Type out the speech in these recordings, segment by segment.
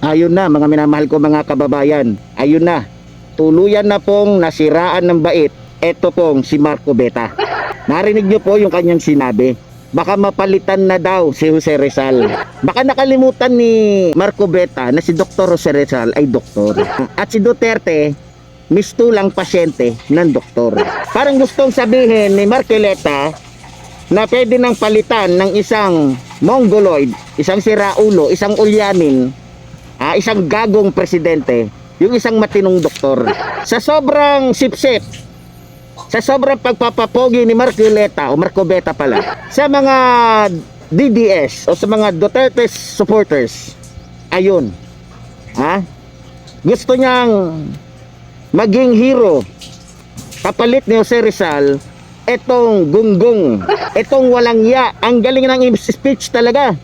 Ayun na mga minamahal ko mga kababayan. Ayun na. Tuluyan na pong nasiraan ng bait. Ito pong si Marco Beta. Narinig niyo po yung kanyang sinabi. Baka mapalitan na daw si Jose Rizal. Baka nakalimutan ni Marco Beta na si Dr. Jose Rizal ay doktor. At si Duterte, mistulang pasyente ng doktor. Parang gustong sabihin ni Marcoleta na pwede nang palitan ng isang mongoloid, isang siraulo, isang ulyanin, ah, isang gagong presidente, yung isang matinong doktor. Sa sobrang sipsip, sa sobrang pagpapapogi ni Marcoleta o Marcobeta pala, sa mga DDS o sa mga Duterte supporters, ayun, ha? Gusto niyang maging hero kapalit ni Jose Rizal etong gunggong, etong walang ya. Ang galing ng speech talaga.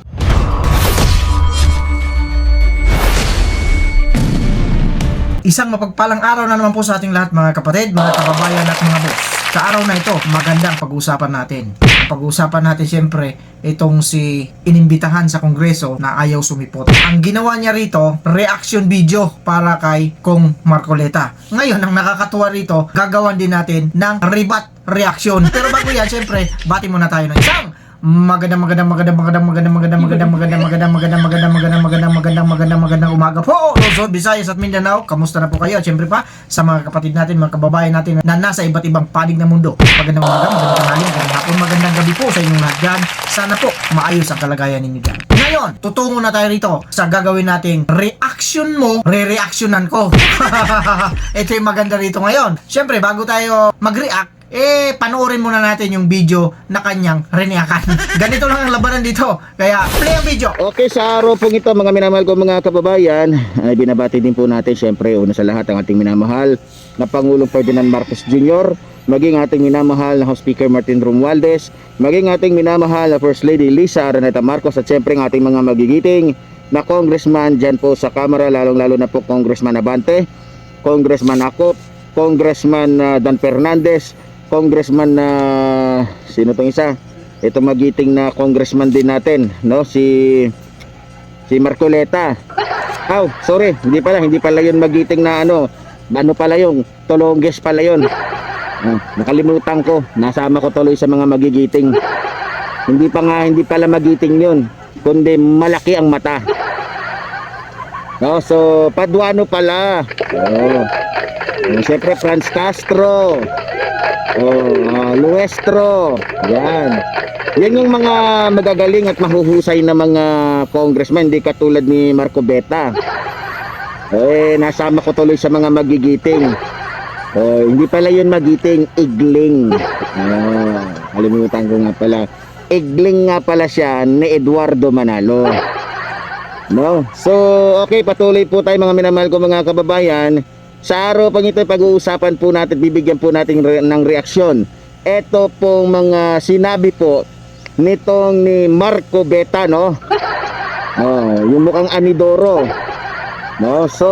Isang mapagpalang araw na naman po sa ating lahat mga kapatid, mga kababayan at mga boss. Sa araw na ito, magandang pag-uusapan natin. Pag-uusapan natin siyempre, itong si inimbitahan sa kongreso na ayaw sumipot. Ang ginawa niya rito, reaction video para kay Kong Marcoleta. Ngayon, ang nakakatuwa rito, gagawan din natin ng rebat reaction. Pero bago yan, siyempre, bati muna tayo ng isang magandang magandang magandang magandang magandang magandang magandang magandang magandang magandang magandang magandang magandang magandang magandang magandang umaga po Luzon, Visayas at Mindanao kamusta na po kayo siyempre pa sa mga kapatid natin mga kababayan natin na nasa iba't ibang panig ng mundo magandang umaga magandang tanghali magandang hapon magandang gabi po sa inyong lahat dyan sana po maayos ang kalagayan ninyo dyan ngayon tutungo na tayo rito sa gagawin nating reaction mo re-reactionan ko ito yung maganda rito ngayon siyempre bago tayo mag-react eh, panoorin muna natin yung video na kanyang reniakan. Ganito lang ang labanan dito. Kaya, play ang video. Okay, sa araw pong ito mga minamahal ko mga kababayan, ay binabati din po natin syempre una sa lahat ang ating minamahal na Pangulong Ferdinand Marcos Jr., maging ating minamahal na House Speaker Martin Romualdez, maging ating minamahal na First Lady Lisa Araneta Marcos at syempre ang ating mga magigiting na congressman dyan po sa Kamara, lalong-lalo na po Congressman Abante, Congressman Akop, Congressman ah, Dan Fernandez, Congressman na sino tong isa? Ito magiting na congressman din natin, no? Si si Marcoleta. Aw, sorry, hindi pala, hindi pala 'yun magiting na ano. Ano pala 'yung Tolonges pala 'yun. Ah, nakalimutan ko. Nasama ko tuloy sa mga magigiting. Hindi pa nga, hindi pala magiting 'yun, kundi malaki ang mata. No, so Paduano pala. Oh. Oh, Siyempre Franz Castro. Oh, ah, Luestro. Yan. Yan yung mga magagaling at mahuhusay na mga congressman, hindi katulad ni Marco Beta. Eh, nasama ko tuloy sa mga magigiting. Oh, hindi pala yun magiting, igling. Ah, kalimutan ko nga pala. Igling nga pala siya ni Eduardo Manalo. No? So, okay, patuloy po tayo mga minamahal ko mga kababayan. Sa araw pang ito, pag-uusapan po natin, bibigyan po natin re- ng reaksyon. Ito pong mga sinabi po nitong ni Marco Beta, no? Oh, yung mukhang anidoro. No? So,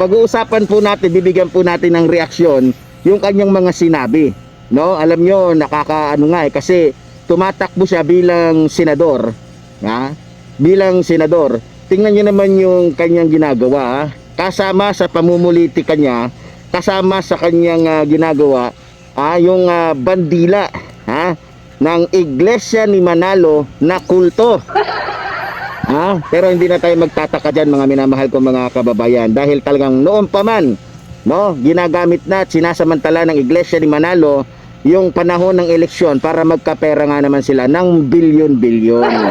pag-uusapan po natin, bibigyan po natin ng reaksyon yung kanyang mga sinabi. No? Alam nyo, nakakaano nga eh, kasi tumatakbo siya bilang senador. Ha? Bilang senador. Tingnan nyo naman yung kanyang ginagawa. ha? Kasama sa pamumulitika niya, kasama sa kanyang ah, ginagawa, ah, yung ah, bandila ha? ng Iglesia ni Manalo na kulto. Ah, pero hindi na tayo magtataka diyan mga minamahal ko mga kababayan dahil talagang noon pa man no, ginagamit na at sinasamantala ng Iglesia ni Manalo yung panahon ng eleksyon para magkapera nga naman sila ng bilyon-bilyon.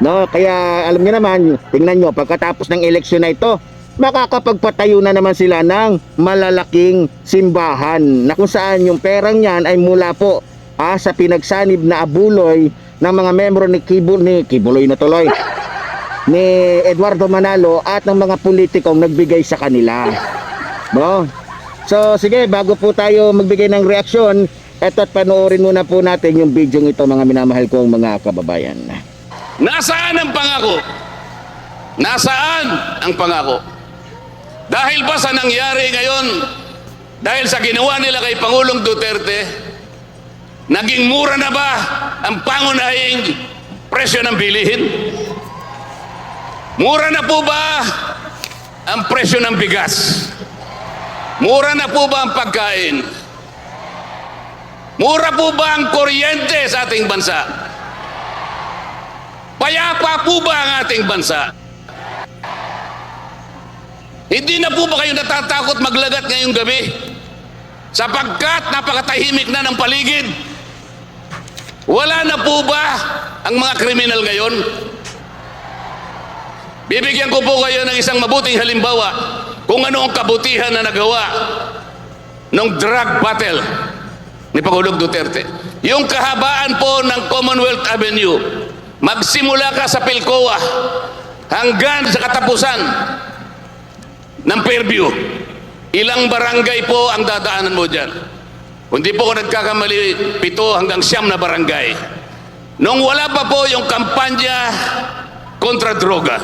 No, kaya alam niyo naman, tingnan niyo pagkatapos ng eleksyon na ito, makakapagpatayo na naman sila ng malalaking simbahan na kung saan yung perang niyan ay mula po ah, sa pinagsanib na abuloy ng mga membro ni Kibo ni Kibuloy na tuloy ni Eduardo Manalo at ng mga politikong nagbigay sa kanila. No? So sige, bago po tayo magbigay ng reaksyon, eto at panoorin muna po natin yung video ito mga minamahal kong mga kababayan. Nasaan ang pangako? Nasaan ang pangako? Dahil ba sa nangyari ngayon, dahil sa ginawa nila kay Pangulong Duterte, naging mura na ba ang pangunahing presyo ng bilihin? Mura na po ba ang presyo ng bigas? Mura na po ba ang pagkain? Mura po ba ang kuryente sa ating bansa? Payapa po ba ang ating bansa? Hindi na po ba kayo natatakot maglagat ngayong gabi? Sapagkat napakatahimik na ng paligid. Wala na po ba ang mga kriminal ngayon? Bibigyan ko po kayo ng isang mabuting halimbawa kung ano ang kabutihan na nagawa ng drug battle ni Pangulong Duterte. Yung kahabaan po ng Commonwealth Avenue, magsimula ka sa Pilcoa hanggang sa katapusan ng Fairview. Ilang barangay po ang dadaanan mo dyan. Kung di po ako nagkakamali, pito hanggang siyam na barangay. Nung wala pa po yung kampanya kontra droga,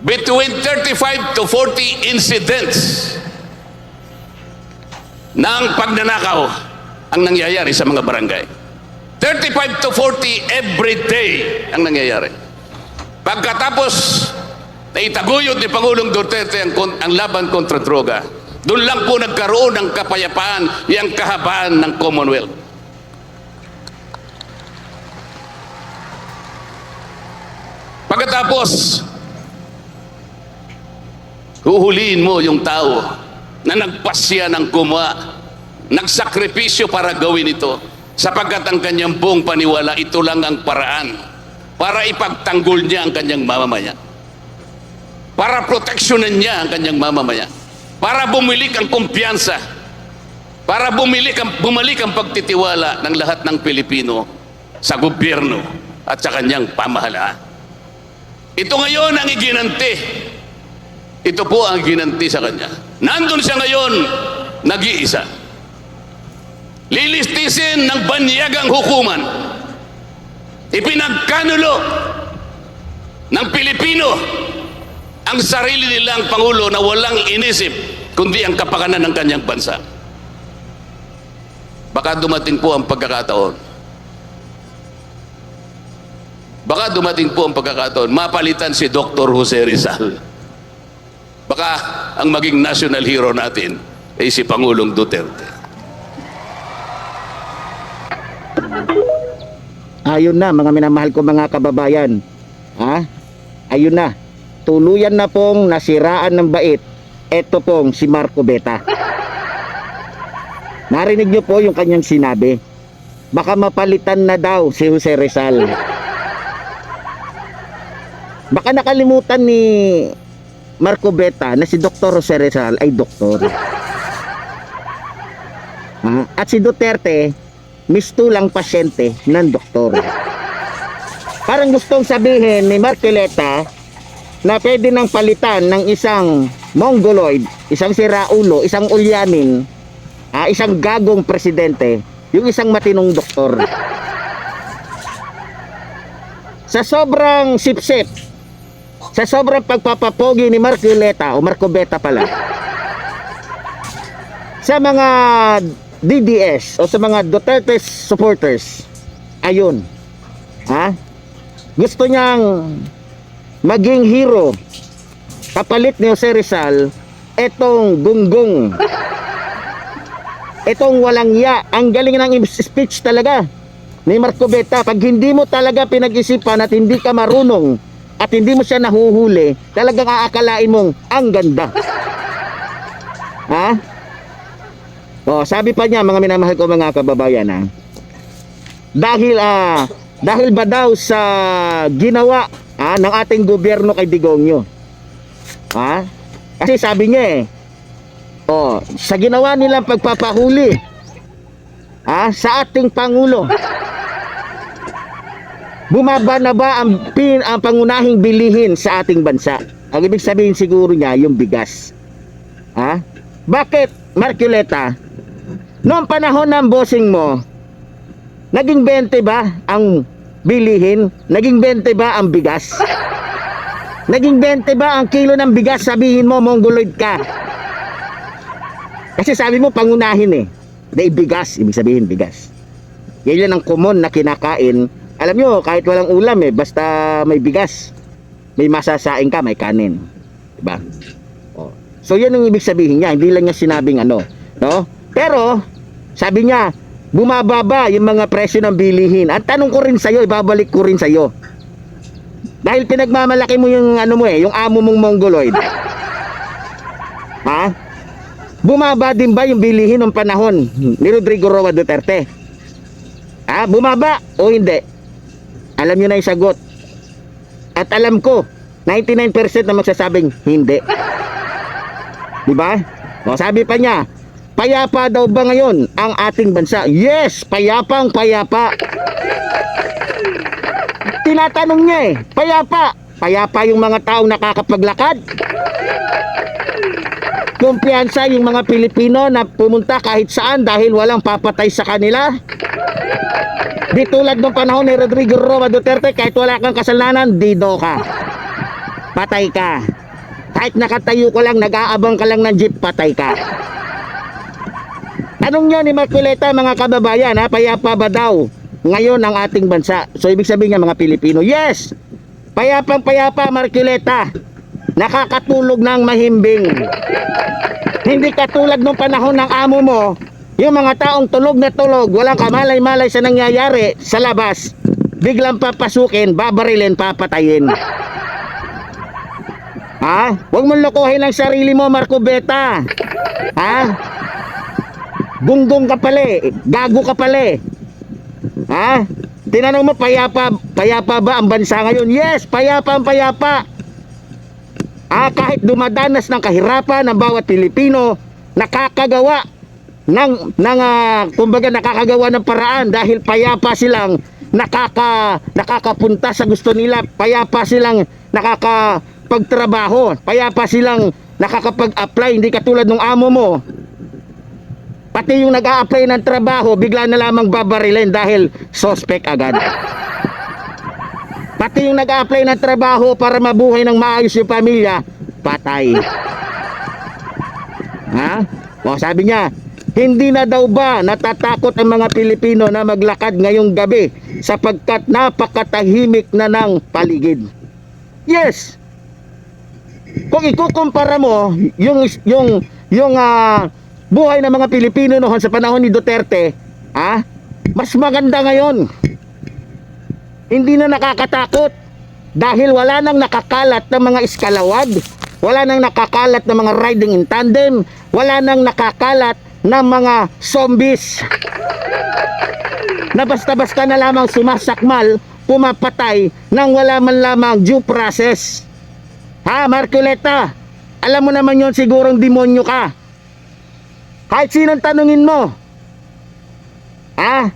between 35 to 40 incidents ng pagnanakaw ang nangyayari sa mga barangay. 35 to 40 every day ang nangyayari. Pagkatapos na itaguyod ni Pangulong Duterte ang, ang laban kontra droga, doon lang po nagkaroon ng kapayapaan, yung kahabaan ng Commonwealth. Pagkatapos, huhulihin mo yung tao na nagpasya ng gumawa, nagsakripisyo para gawin ito, sapagkat ang kanyang buong paniwala, ito lang ang paraan para ipagtanggol niya ang kanyang mamamayan. Para proteksyonan niya ang kanyang mamamayan. Para bumalik ang kumpiyansa. Para bumalik ang, bumalik ang pagtitiwala ng lahat ng Pilipino sa gobyerno at sa kanyang pamahalaan. Ito ngayon ang iginanti. Ito po ang ginanti sa kanya. Nandun siya ngayon, nag-iisa. Lilistisin ng banyagang hukuman. Ipinagkanulo ng Pilipino ang sarili nilang Pangulo na walang inisip kundi ang kapakanan ng kanyang bansa. Baka dumating po ang pagkakataon. Baka dumating po ang pagkakataon, mapalitan si Dr. Jose Rizal. Baka ang maging national hero natin ay si Pangulong Duterte. Ayun na mga minamahal ko mga kababayan. Ha? Ayun na. Tuluyan na pong nasiraan ng bait. Ito pong si Marco Beta. Narinig niyo po yung kanyang sinabi. Baka mapalitan na daw si Jose Rizal. Baka nakalimutan ni Marco Beta na si Dr. Jose Rizal ay doktor. Ha? At si Duterte, mistulang pasyente ng doktor. Parang gustong sabihin ni Marcoleta na pwede nang palitan ng isang mongoloid, isang siraulo, isang ulyanin, ah, isang gagong presidente, yung isang matinong doktor. Sa sobrang sipsip, sa sobrang pagpapapogi ni Marcoleta o Marcobeta pala, sa mga DDS o sa mga Duterte supporters, ayun, ha? Gusto niyang maging hero. Kapalit ni Jose Rizal etong gunggong. Etong walang ya. Ang galing ng speech talaga ni Marco Beta. Pag hindi mo talaga pinag-isipan at hindi ka marunong at hindi mo siya nahuhuli talagang aakalain mong ang ganda. Ha Oh, sabi pa niya mga minamahal ko mga kababayan ha. Dahil ah dahil ba daw sa ginawa ah, ng ating gobyerno kay Digongyo. Ha? Kasi sabi niya eh Oh, sa ginawa nilang pagpapahuli ah, sa ating pangulo. Bumaba na ba ang, pin, ang pangunahing bilihin sa ating bansa? Ang ibig sabihin siguro niya yung bigas. Ha? Bakit, Marculeta, noong panahon ng bossing mo, naging 20 ba ang bilihin? Naging 20 ba ang bigas? Naging 20 ba ang kilo ng bigas? Sabihin mo, mongoloid ka. Kasi sabi mo, pangunahin eh. Dahil bigas, ibig sabihin bigas. Yan yan ang common na kinakain. Alam nyo, kahit walang ulam eh, basta may bigas. May masasaing ka, may kanin. Diba? Oh. So yan ang ibig sabihin niya, hindi lang niya sinabing ano, no? Pero sabi niya, bumababa yung mga presyo ng bilihin. Ang tanong ko rin sa'yo, ibabalik ko rin sa'yo. Dahil pinagmamalaki mo yung ano mo eh, yung amo mong mongoloid. Ha? Bumaba din ba yung bilihin ng panahon ni Rodrigo Roa Duterte? Ha? Bumaba o hindi? Alam niyo na yung sagot. At alam ko, 99% na magsasabing hindi. Di ba? O sabi pa niya, payapa daw ba ngayon ang ating bansa? Yes, payapang payapa. Tinatanong niya eh, payapa. Payapa yung mga taong nakakapaglakad. Kumpiyansa yung mga Pilipino na pumunta kahit saan dahil walang papatay sa kanila. Di tulad ng panahon ni Rodrigo Roa Duterte, kahit wala kang kasalanan, dido ka. Patay ka. Kahit nakatayo ka lang, nag-aabang ka lang ng jeep, patay ka. Tanong nyo ni Marcoleta, mga kababayan, ha, payapa ba daw ngayon ang ating bansa? So, ibig sabihin niya, mga Pilipino, yes! Payapang payapa, Marcoleta. Nakakatulog ng mahimbing. Hindi katulad nung panahon ng amo mo, yung mga taong tulog na tulog, walang kamalay-malay sa nangyayari sa labas, biglang papasukin, babarilin, papatayin. Ha? Huwag mong lokohin ang sarili mo, Marco Beta. Ha? Gunggong ka pala eh. Gago ka pala eh. Ha? Tinanong mo, payapa, payapa ba ang bansa ngayon? Yes, payapa ang payapa. Ah, kahit dumadanas ng kahirapan ng bawat Pilipino, nakakagawa ng, ng ah, kumbaga nakakagawa ng paraan dahil payapa silang nakaka, nakakapunta sa gusto nila, payapa silang nakakapagtrabaho, payapa silang nakakapag-apply, hindi katulad ng amo mo. Pati yung nag-a-apply ng trabaho, bigla na lamang babarilin dahil suspect agad. Pati yung nag-a-apply ng trabaho para mabuhay ng maayos yung pamilya, patay. Ha? O sabi niya, hindi na daw ba natatakot ang mga Pilipino na maglakad ngayong gabi sapagkat napakatahimik na ng paligid. Yes. Kung ikukumpara mo yung yung yung ah, buhay ng mga Pilipino noon sa panahon ni Duterte, ah, mas maganda ngayon. Hindi na nakakatakot. Dahil wala nang nakakalat ng mga iskalawad, wala nang nakakalat ng mga riding in tandem, wala nang nakakalat ng mga zombies. Na basta-basta na lamang sumasakmal, pumapatay nang wala man lamang due process. Ha, Marcoleta, alam mo naman yon sigurong demonyo ka. Kahit sinong tanungin mo, ha,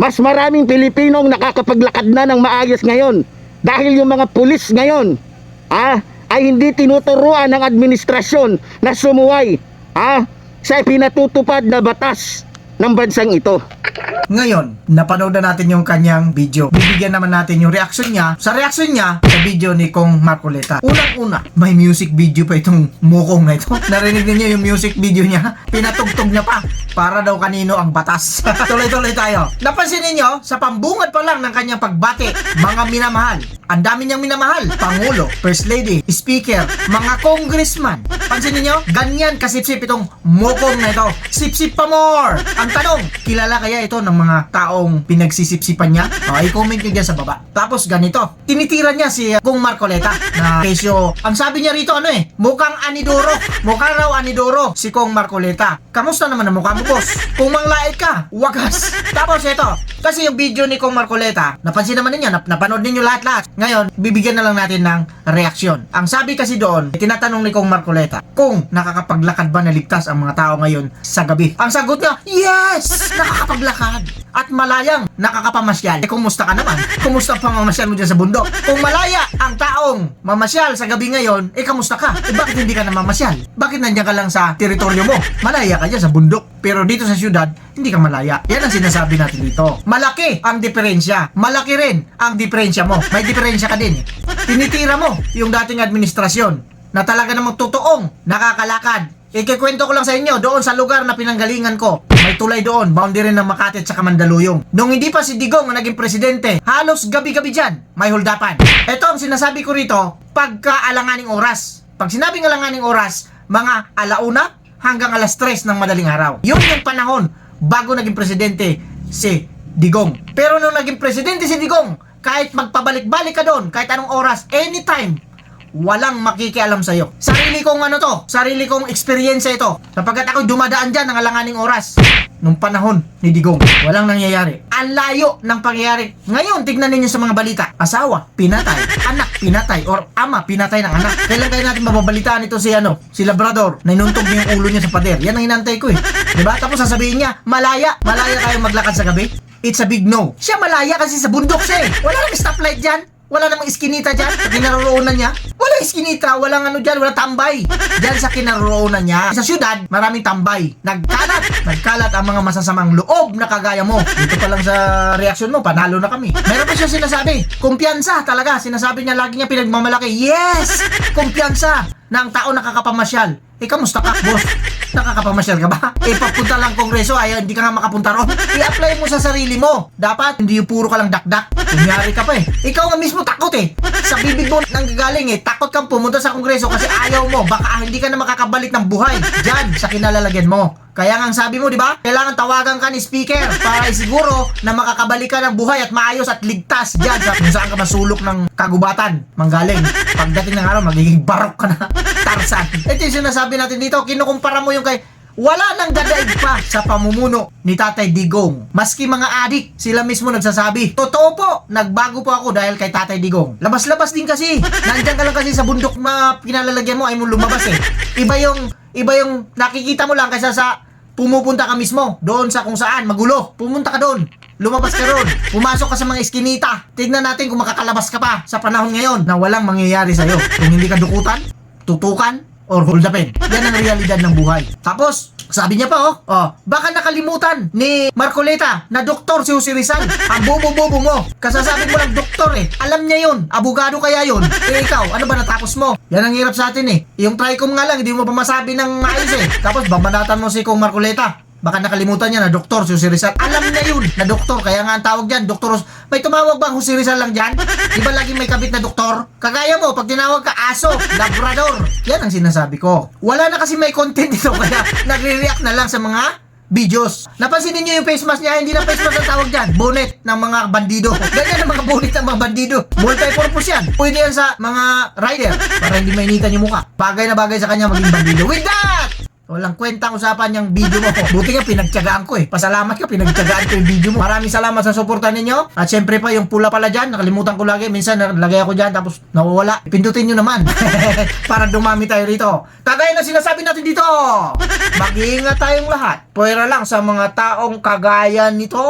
mas maraming Pilipinong nakakapaglakad na ng maayos ngayon dahil yung mga pulis ngayon ah, ay hindi tinuturuan ng administrasyon na sumuway ah, sa pinatutupad na batas ng bansang ito. Ngayon, napanood na natin yung kanyang video. Bibigyan naman natin yung reaction niya sa reaction niya sa video ni Kong Marcoleta. Unang-una, may music video pa itong mukong na ito. Narinig niyo yung music video niya? Pinatugtog niya pa para daw kanino ang batas. Tuloy-tuloy tayo. Napansin ninyo, sa pambungad pa lang ng kanyang pagbati, mga minamahal. Ang dami niyang minamahal. Pangulo, First Lady, Speaker, mga congressman. Pansin niyo, ganyan kasipsip itong mukong na ito. Sipsip pa more! Ang tanong, kilala kaya ito ng mga taong pinagsisipsipan niya? O, i-comment nyo dyan sa baba. Tapos ganito, tinitira niya si Kung Marcoleta na kesyo. Ang sabi niya rito ano eh, mukhang anidoro. Mukhang raw anidoro si Kung Marcoleta. Kamusta naman ang mukha mo boss? Kung manglait ka, wagas. Tapos ito, kasi yung video ni Kung Marcoleta, napansin naman ninyo, nap napanood ninyo lahat-lahat. Ngayon, bibigyan na lang natin ng reaksyon. Ang sabi kasi doon, tinatanong ni Kung Marcoleta, kung nakakapaglakad ba na ligtas ang mga tao ngayon sa gabi. Ang sagot niya, yes! Nakakapaglakad. At malayang nakakapamasyal. Eh, kumusta ka naman? Kumusta ang pamamasyal mo dyan sa bundok? Kung malaya ang taong mamasyal sa gabi ngayon, eh kamusta ka? Eh bakit hindi ka na mamasyal? Bakit nandiyan ka lang sa teritoryo mo? Malaya ka dyan sa bundok. Pero dito sa syudad, hindi ka malaya. Yan ang sinasabi natin dito. Malaki ang diferensya. Malaki rin ang diferensya mo. May diferensya ka din. Tinitira mo yung dating administrasyon na talaga namang totoong nakakalakad Ikikwento ko lang sa inyo, doon sa lugar na pinanggalingan ko, may tulay doon, boundary ng Makati at saka Mandaluyong. Nung hindi pa si Digong ang naging presidente, halos gabi-gabi dyan, may huldapan. Ito ang sinasabi ko rito, pagkaalanganing oras. Pag sinabing alanganing oras, mga alauna hanggang alas 3 ng madaling araw. Yun yung panahon bago naging presidente si Digong. Pero nung naging presidente si Digong, kahit magpabalik-balik ka doon, kahit anong oras, anytime, walang makikialam sa'yo. Sarili kong ano to, sarili kong experience ito. Sapagkat ako dumadaan dyan ng alanganing oras. Nung panahon ni Digong, walang nangyayari. Ang layo ng pangyayari. Ngayon, tignan ninyo sa mga balita. Asawa, pinatay. Anak, pinatay. Or ama, pinatay ng anak. Kailan kayo natin mababalitaan ito si ano, si Labrador, na inuntog niya yung ulo niya sa pader. Yan ang hinantay ko eh. Diba? Tapos sasabihin niya, malaya. Malaya kayo maglakad sa gabi? It's a big no. Siya malaya kasi sa bundok siya eh. Wala namang stoplight dyan. Wala namang iskinita dyan kinaroroonan niya. Wala iskinita, walang ano dyan, wala tambay. Dyan sa kinaroroonan niya. Sa syudad, maraming tambay. Nagkalat, nagkalat ang mga masasamang loob na kagaya mo. Dito pa lang sa reaksyon mo, panalo na kami. Meron pa siya sinasabi, kumpiyansa talaga. Sinasabi niya, lagi niya pinagmamalaki. Yes! Kumpiyansa na ang tao nakakapamasyal. Eh, kamusta ka, boss? Nakakapamasyal ka ba? Eh, papunta lang kongreso, ay hindi ka nga makapunta ron. I-apply mo sa sarili mo. Dapat, hindi yung puro ka lang dakdak. Kunyari ka pa eh. Ikaw nga mismo takot eh. Sa bibig mo nang gagaling eh. Takot kang pumunta sa kongreso kasi ayaw mo. Baka hindi ka na makakabalik ng buhay. Diyan, sa kinalalagyan mo. Kaya nga sabi mo, di ba? Kailangan tawagan ka ni speaker para isiguro na makakabalik ka ng buhay at maayos at ligtas diyan sa kung saan ka masulok ng kagubatan, manggaling. Pagdating ng araw, magiging barok ka na. Tarsan. Ito yung sinasabi natin dito, kinukumpara mo yung kay wala nang dadaig pa sa pamumuno ni Tatay Digong. Maski mga adik, sila mismo nagsasabi, Totoo po, nagbago po ako dahil kay Tatay Digong. Labas-labas din kasi. Nandiyan ka lang kasi sa bundok na pinalalagyan mo ay mo lumabas eh. Iba yung, iba yung nakikita mo lang kaysa sa pumupunta ka mismo doon sa kung saan magulo. Pumunta ka doon. Lumabas ka doon. Pumasok ka sa mga iskinita. Tignan natin kung makakalabas ka pa sa panahon ngayon na walang mangyayari sa'yo. Kung hindi ka dukutan, tutukan, or hold upin. Yan ang realidad ng buhay. Tapos, sabi niya pa oh, oh, baka nakalimutan ni Marcoleta na doktor si Jose Rizal. Ang bobo-bobo mo. Kasasabi mo lang doktor eh. Alam niya yun. Abogado kaya yun. Eh ikaw, ano ba natapos mo? Yan ang hirap sa atin eh. Yung TRICOM nga lang, hindi mo pa masabi ng maayos eh. Tapos babanatan mo si Kong Marcoleta. Baka nakalimutan niya na doktor si Jose Rizal. Alam niya yun na doktor. Kaya nga ang tawag dyan, doktor. May tumawag bang Jose Rizal lang dyan? Di ba laging may kabit na doktor? Kagaya mo, pag tinawag ka aso, labrador. Yan ang sinasabi ko. Wala na kasi may content dito kaya nagre-react na lang sa mga videos. Napansin niyo yung face mask niya, hindi na face mask ang tawag dyan. Bonnet ng mga bandido. Ganyan ang mga bonnet ng mga bandido. Multi-purpose yan. Pwede yan sa mga rider para hindi mainitan yung mukha. Bagay na bagay sa kanya maging bandido. With that! Walang kwentang usapan yung video mo. Buti nga pinagtyagaan ko eh. Pasalamat ka, pinagtyagaan ko yung video mo. Maraming salamat sa suporta ninyo. At syempre pa yung pula pala dyan, nakalimutan ko lagi. Minsan nalagay ako dyan tapos nawawala. Pindutin nyo naman. Para dumami tayo rito. Kagaya na sinasabi natin dito. Mag-iingat tayong lahat. Pwera lang sa mga taong kagaya nito.